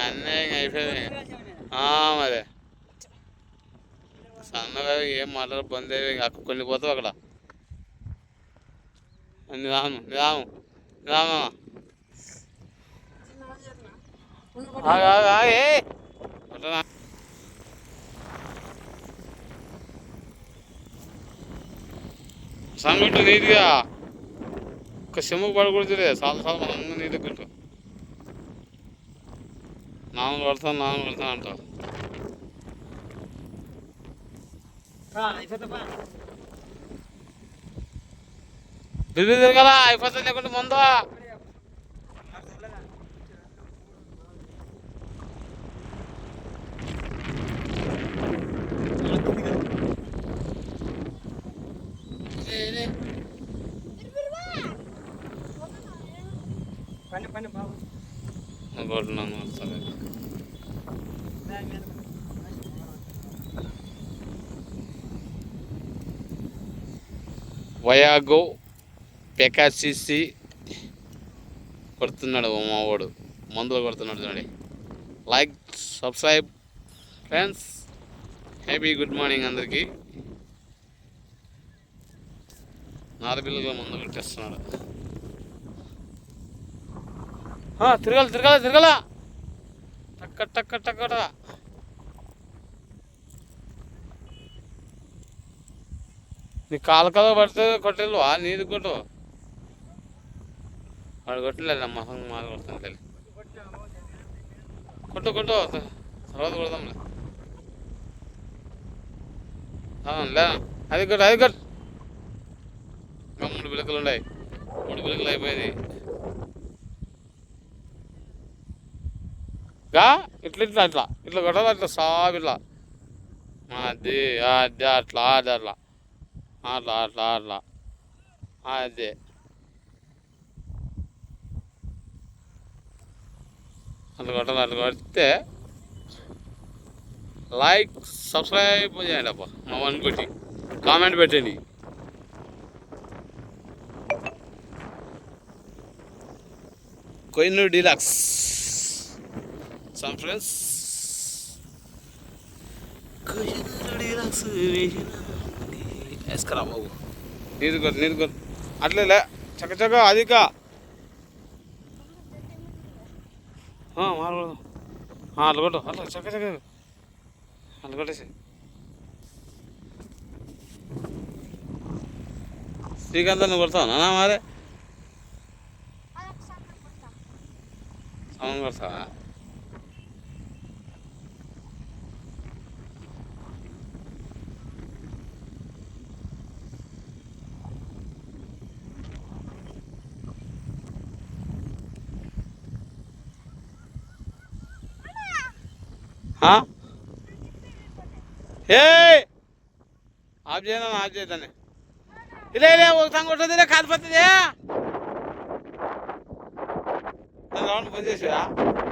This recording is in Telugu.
అన్నీ ఇంక అయిపోయింది. ఆ, మరి. సన్నగా ఏం మాట్లాడ ఇంక అక్కడ. కొన్ని పోతావు అక్కడ నిదానం ఆగు, ఆగు, ఆగు, సంగటి నీట్గా ఒక చెమ్మకు పడకూడదులే చాలా చాలా మనం నీట్గా కొట్టు నాన్న కొడతాను నాన్న కొడతాను అంటావు అయిపోతా బిల్లు తిరగల అయిపోతుంది లేకుంటే ముందు పని పని బాబు. సరే వయాగో పెకాసిసి కొడుతున్నాడు మా వాడు మందులు కొడుతున్నాడు చూడండి. Like subscribe friends happy good morning అందరికీ. నాలుగు మందు కొట్టేస్తున్నాడు. తిరగాలి తిరగల తిరగల. టక్క టక్క టక్క నీ కాలు కాలు పడితే కొట్టేళ్ళు ఆ నీది కొట్టు. వాడు కొట్టలేదు మొహం మాది కొడతాను తెలియదు కొట్టు కొట్టు తర్వాత కొడదాంలే లే. అది కొట్టు అది కొట్టు. ఇంకా మూడు పిలకలు ఉన్నాయి. మూడు పిలకలు అయిపోయింది గా ఇట్లా ఇట్లా అట్లా ఇట్లా కొట్టాలి అట్లా సాబ్ ఇట్లా. అది అది అట్లా అది అట్లా. అట్లా అట్లా అట్లా. అదే. అట్లా కొట్టాలి అట్లా కొడితే లైక్ సబ్స్క్రైబ్ చేయండి అబ్బా మా వన్ కొట్టి. కామెంట్ పెట్టండి. కొయినూరు డీలక్స్. సమ్ ఫ్రెండ్స్ వేసుకురా బాబు నీది కొట్టు నీది కొట్టు అట్లే లే. చక్క చక్క అదిక మారు. అట్లా కొట్టు అట్లా చక్క చక్క అట్లా కొట్టేసి. శ్రీకాంత్ నువ్వు కొడతావు? నానా సౌండ్ కొడతావా? હા? હે! આપજે ને આપજે તને. એટલે એટલે ઓળખાણ ઓળખો એટલે ખાસ પતી દે તને રાઉન્ડ છે, હા?